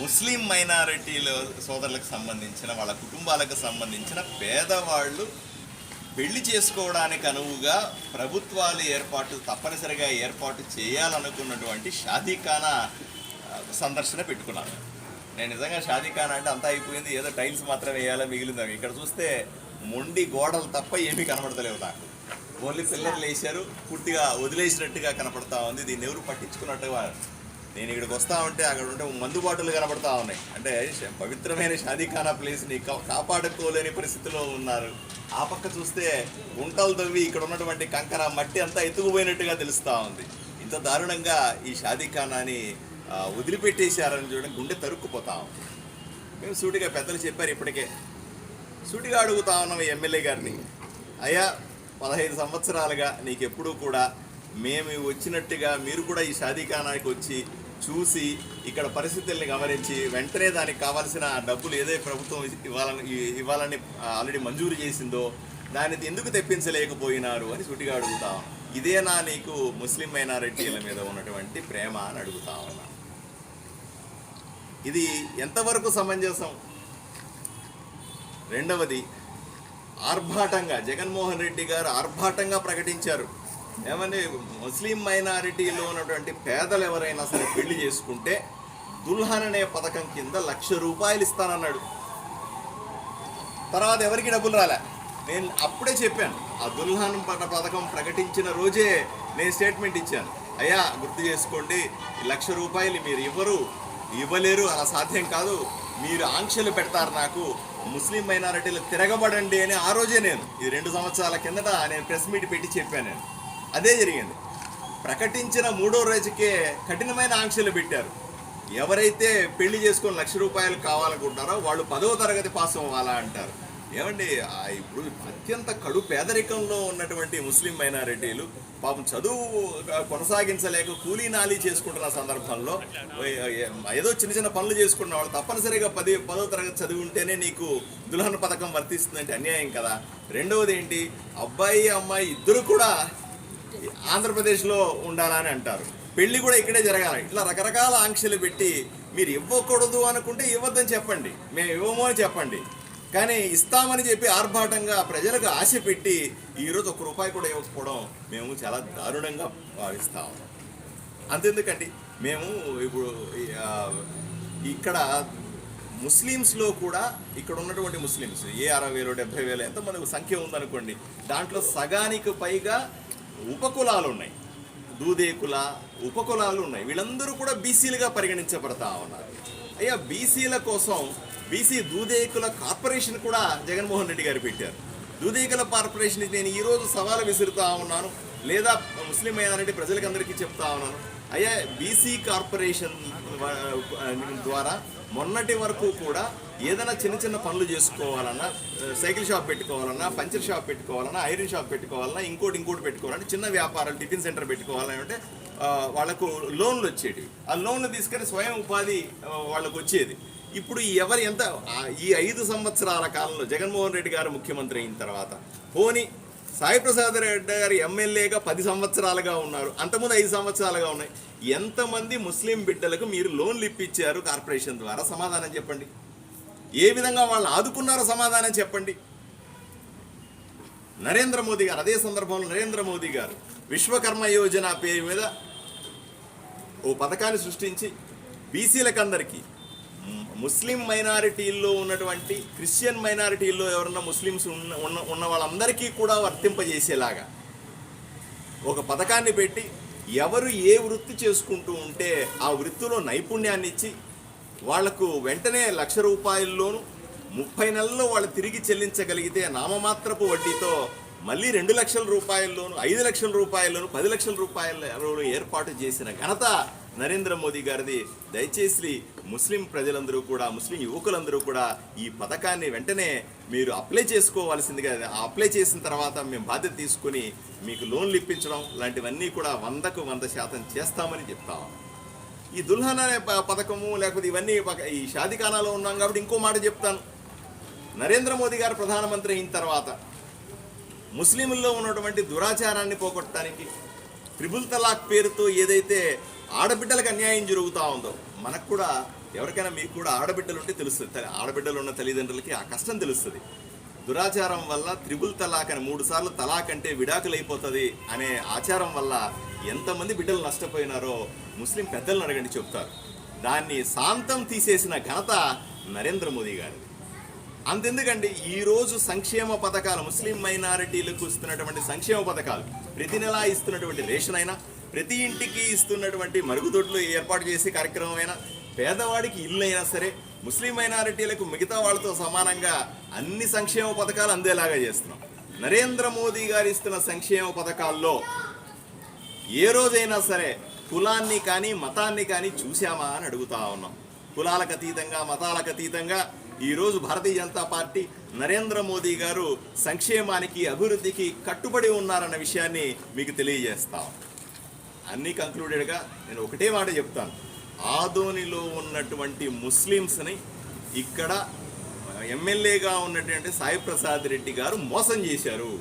ముస్లిం మైనారిటీల సోదరులకు సంబంధించిన వాళ్ళ కుటుంబాలకు సంబంధించిన పేదవాళ్ళు పెళ్ళి చేసుకోవడానికి అనువుగా ప్రభుత్వాలు ఏర్పాటు తప్పనిసరిగా ఏర్పాటు చేయాలనుకున్నటువంటి షాదీఖానా సందర్శన పెట్టుకున్నాను నేను నిజంగా షాదీఖానా అంటే అంతా అయిపోయింది. ఏదో టైల్స్ మాత్రమే వేయాలో మిగిలింది ఇక్కడ చూస్తే మొండి గోడలు తప్ప ఏమీ కనబడతలేవు నాకు. ఓన్లీ పిల్లర్లు వేశారు పూర్తిగా వదిలేసినట్టుగా కనపడతా ఉంది. దీన్ని ఎవరు పట్టించుకున్నట్టుగా నేను ఇక్కడికి వస్తా ఉంటే అక్కడ ఉంటే మందు బాటలు కనబడతా ఉన్నాయి. అంటే పవిత్రమైన షాదీఖానా ప్లేస్ని కా- కాపాడుకోలేని పరిస్థితిలో ఉన్నారు. ఆ పక్క చూస్తే గుంటలు తవ్వి ఇక్కడ ఉన్నటువంటి కంకర మట్టి అంతా ఎత్తుకుపోయినట్టుగా తెలుస్తూ ఉంది. ఇంత దారుణంగా ఈ షాదీఖానాని వదిలిపెట్టేశారని చూడడం గుండె తరుక్కుపోతా ఉంది. మేము సూటిగా పెద్దలు చెప్పారు ఇప్పటికే. సూటిగా అడుగుతా ఉన్నాం ఎమ్మెల్యే గారిని. అయ్యా పదహైదు సంవత్సరాలుగా నీకెప్పుడూ కూడా మేము వచ్చినట్టుగా మీరు కూడా ఈ షాదీఖానానికి వచ్చి చూసి ఇక్కడ పరిస్థితుల్ని గమనించి వెంటనే దానికి కావాల్సిన డబ్బులు ఏదైతే ప్రభుత్వం ఇవ్వాలని ఇవ్వాలని ఆల్రెడీ మంజూరు చేసిందో దాన్ని ఎందుకు తెప్పించలేకపోయినారు అని సుటిగా అడుగుతా ఇదే ఇదేనా నీకు ముస్లిం మైనారిటీల మీద ఉన్నటువంటి ప్రేమ అని అడుగుతా ఉన్నా. ఇది ఎంతవరకు సమంజసం? రెండవది ఆర్భాటంగా జగన్మోహన్ రెడ్డి గారు ఆర్భాటంగా ప్రకటించారు. ఏమండి ముస్లిం మైనారిటీలో ఉన్నటువంటి పేదలు ఎవరైనా సరే పెళ్ళి చేసుకుంటే దుల్హన్ అనే పథకం కింద లక్ష రూపాయలు ఇస్తానన్నాడు. తర్వాత ఎవరికి డబ్బులు రాలే? నేను అప్పుడే చెప్పాను ఆ దుల్హన్ పథ పథకం ప్రకటించిన రోజే నేను స్టేట్మెంట్ ఇచ్చాను. అయ్యా గుర్తు చేసుకోండి లక్ష రూపాయలు మీరు ఇవ్వరు ఇవ్వలేరు అలా సాధ్యం కాదు. మీరు ఆంక్షలు పెడతారు నాకు ముస్లిం మైనారిటీలు తిరగబడండి అని ఆ రోజే నేను ఈ రెండు సంవత్సరాల కిందట నేను ప్రెస్ మీట్ పెట్టి చెప్పాను నేను. అదే జరిగింది. ప్రకటించిన మూడో రోజుకే కఠినమైన ఆంక్షలు పెట్టారు. ఎవరైతే పెళ్ళి చేసుకొని లక్ష రూపాయలు కావాలనుకుంటారో వాళ్ళు పదవ తరగతి పాస్ అవ్వాలా అంటారు. ఏమండి ఇప్పుడు అత్యంత కడు పేదరికంలో ఉన్నటువంటి ముస్లిం మైనారిటీలు పాపం చదువు కొనసాగించలేక కూలీ నాలీ చేసుకుంటున్న సందర్భంలో ఏదో చిన్న చిన్న పనులు చేసుకున్న వాళ్ళు తప్పనిసరిగా పది పదో తరగతి చదివి ఉంటేనే నీకు దుల్హన్ పథకం వర్తిస్తుందంటే అన్యాయం కదా. రెండవది ఏంటి? అబ్బాయి అమ్మాయి ఇద్దరు కూడా ఆంధ్రప్రదేశ్లో ఉండాలని అంటారు. పెళ్ళి కూడా ఇక్కడే జరగాలి. ఇట్లా రకరకాల ఆంక్షలు పెట్టి మీరు ఇవ్వకూడదు అనుకుంటే ఇవ్వద్దని చెప్పండి. మేము ఇవ్వము అని చెప్పండి. కానీ ఇస్తామని చెప్పి ఆర్భాటంగా ప్రజలకు ఆశ పెట్టి ఈరోజు ఒక్క రూపాయి కూడా ఇవ్వకపోవడం మేము చాలా దారుణంగా భావిస్తాము అంతెందుకండి? మేము ఇప్పుడు ఇక్కడ ముస్లిమ్స్లో కూడా ఇక్కడ ఉన్నటువంటి ముస్లిమ్స్ ఏ అరవై వేలు డెబ్బై వేలు ఎంత మనకు సంఖ్య ఉందనుకోండి. దాంట్లో సగానికి పైగా ఉపకులాలు ఉన్నాయి దూదేకుల ఉపకులాలు ఉన్నాయి వీళ్ళందరూ కూడా బీసీలుగా పరిగణించబడతా ఉన్నారు. అయ్యా బీసీల కోసం బీసీ దూదేకుల కార్పొరేషన్ కూడా జగన్మోహన్ రెడ్డి గారు పెట్టారు. దూదేకుల కార్పొరేషన్ నేను ఈరోజు సవాలు విసురుతా ఉన్నాను. లేదా ముస్లిం మైనారిటీ ప్రజలకందరికీ చెప్తా ఉన్నాను. అయ్యా బీసీ కార్పొరేషన్ ద్వారా మొన్నటి వరకు కూడా ఏదైనా చిన్న చిన్న పనులు చేసుకోవాలన్నా సైకిల్ షాప్ పెట్టుకోవాలన్నా పంచర్ షాప్ పెట్టుకోవాలన్నా ఐరన్ షాప్ పెట్టుకోవాలన్నా ఇంకోటి ఇంకోటి పెట్టుకోవాలన్నా చిన్న వ్యాపారాలు టిఫిన్ సెంటర్ పెట్టుకోవాలని అంటే వాళ్ళకు లోన్లు వచ్చేవి ఆ లోన్లు తీసుకొని స్వయం ఉపాధి వాళ్ళకు వచ్చేది. ఇప్పుడు ఎవరు ఎంత ఈ ఐదు సంవత్సరాల కాలంలో జగన్మోహన్ రెడ్డి గారు ముఖ్యమంత్రి అయిన తర్వాత పోని సాయి ప్రసాద్ రెడ్డి గారు ఎమ్మెల్యేగా పది సంవత్సరాలుగా ఉన్నారు. అంతకుముందు ఐదు సంవత్సరాలుగా ఉన్నాయి. ఎంతమంది ముస్లిం బిడ్డలకు మీరు లోన్లు ఇప్పించారు కార్పొరేషన్ ద్వారా? సమాధానం చెప్పండి. ఏ విధంగా వాళ్ళని ఆదుకున్నారో సమాధానం చెప్పండి. నరేంద్ర మోదీ గారు అదే సందర్భంలో నరేంద్ర మోదీ గారు విశ్వకర్మ యోజన పేరు మీద ఓ పథకాన్ని సృష్టించి బీసీలకందరికీ అందరికీ ముస్లిం మైనారిటీల్లో ఉన్నటువంటి క్రిస్టియన్ మైనారిటీల్లో ఎవరన్నా ముస్లిమ్స్ ఉన్న ఉన్న ఉన్న వాళ్ళందరికీ కూడా వర్తింపజేసేలాగా ఒక పథకాన్ని పెట్టి ఎవరు ఏ వృత్తి చేసుకుంటూ ఉంటే ఆ వృత్తిలో నైపుణ్యాన్ని ఇచ్చి వాళ్ళకు వెంటనే లక్ష రూపాయల్లోనూ ముప్పై నెలల్లో వాళ్ళు తిరిగి చెల్లించగలిగితే నామమాత్రపు వడ్డీతో మళ్ళీ రెండు లక్షల రూపాయల్లోను ఐదు లక్షల రూపాయల్లోను పది లక్షల రూపాయలలోను ఏర్పాటు చేసిన ఘనత నరేంద్ర మోదీ గారిది. దయచేసి ముస్లిం ప్రజలందరూ కూడా ముస్లిం యువకులందరూ కూడా ఈ పథకాన్ని వెంటనే మీరు అప్లై చేసుకోవాల్సిందిగా ఆ అప్లై చేసిన తర్వాత మేము బాధ్యత తీసుకుని మీకు లోన్లు ఇప్పించడం లాంటివన్నీ కూడా వందకు వంద శాతం చేస్తామని చెప్తాము ఈ దుల్హన్ అనే ప- పథకము లేకపోతే ఇవన్నీ ఈ షాదిఖానాలో ఉన్నాం కాబట్టి ఇంకో మాట చెప్తాను. నరేంద్ర మోదీ గారు ప్రధానమంత్రి అయిన తర్వాత ముస్లింల్లో ఉన్నటువంటి దురాచారాన్ని పోగొట్టడానికి త్రిబుల్ తలాక్ పేరుతో ఏదైతే ఆడబిడ్డలకు అన్యాయం జరుగుతూ ఉందో మనకు కూడా ఎవరికైనా మీకు కూడా ఆడబిడ్డలు ఉంటే తెలుస్తుంది. ఆడబిడ్డలు ఉన్న తల్లిదండ్రులకి ఆ కష్టం తెలుస్తుంది. దురాచారం వల్ల త్రిబుల్ తలాక్ అని మూడు సార్లు తలాక్ అంటే విడాకులైపోతుంది అనే ఆచారం వల్ల ఎంతమంది బిడ్డలు నష్టపోయినారో ముస్లిం పెద్దలను అడగండి చెప్తారు. దాన్ని శాంతం తీసేసిన ఘనత నరేంద్ర మోదీ గారిది. అంతెందుకండి ఈరోజు సంక్షేమ పథకాలు ముస్లిం మైనారిటీలకు ఇస్తున్నటువంటి సంక్షేమ పథకాలు ప్రతి నెలా ఇస్తున్నటువంటి రేషన్ అయినా ప్రతి ఇంటికి ఇస్తున్నటువంటి మరుగుదొడ్లు ఏర్పాటు చేసే కార్యక్రమం అయినా పేదవాడికి ఇల్లు అయినా సరే ముస్లిం మైనారిటీలకు మిగతా వాళ్ళతో సమానంగా అన్ని సంక్షేమ పథకాలు అందేలాగా చేస్తున్నాం. నరేంద్ర మోదీ గారు ఇస్తున్న సంక్షేమ పథకాల్లో ఏ రోజైనా సరే కులాన్ని కానీ మతాన్ని కానీ చూశామా అని అడుగుతా ఉన్నాం. కులాలకు అతీతంగా మతాలకు అతీతంగా ఈరోజు భారతీయ జనతా పార్టీ నరేంద్ర మోదీ గారు సంక్షేమానికి అభివృద్ధికి కట్టుబడి ఉన్నారన్న విషయాన్ని మీకు తెలియజేస్తాం అన్నీ కంక్లూడెడ్గా నేను ఒకటే మాట చెప్తాను. ఆదోనిలో ఉన్నటువంటి ముస్లిమ్స్ని ఇక్కడ ఎమ్మెల్యేగా ఉన్నటువంటి సాయి ప్రసాద్ రెడ్డి గారు మోసం చేశారు.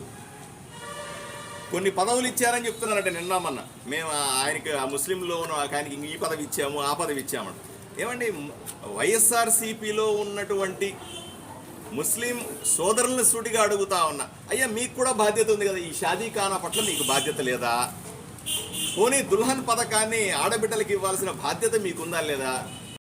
కొన్ని పదవులు ఇచ్చారని చెప్తున్నారంటే నిన్నామన్న మేము ఆయనకి ఆ ముస్లింలో ఉన్న ఆయనకి ఈ పదవి ఇచ్చాము ఆ పదవి ఇచ్చామని ఏమండి వైఎస్ఆర్సీపీలో ఉన్నటువంటి ముస్లిం సోదరులను సూటిగా అడుగుతా ఉన్నా. అయ్యా మీకు కూడా బాధ్యత ఉంది కదా ఈ షాదీ ఖానా పట్ల మీకు బాధ్యత లేదా? పోనీ దుల్హన్ పథకాన్ని ఆడబిడ్డలకు ఇవ్వాల్సిన బాధ్యత మీకుందా లేదా?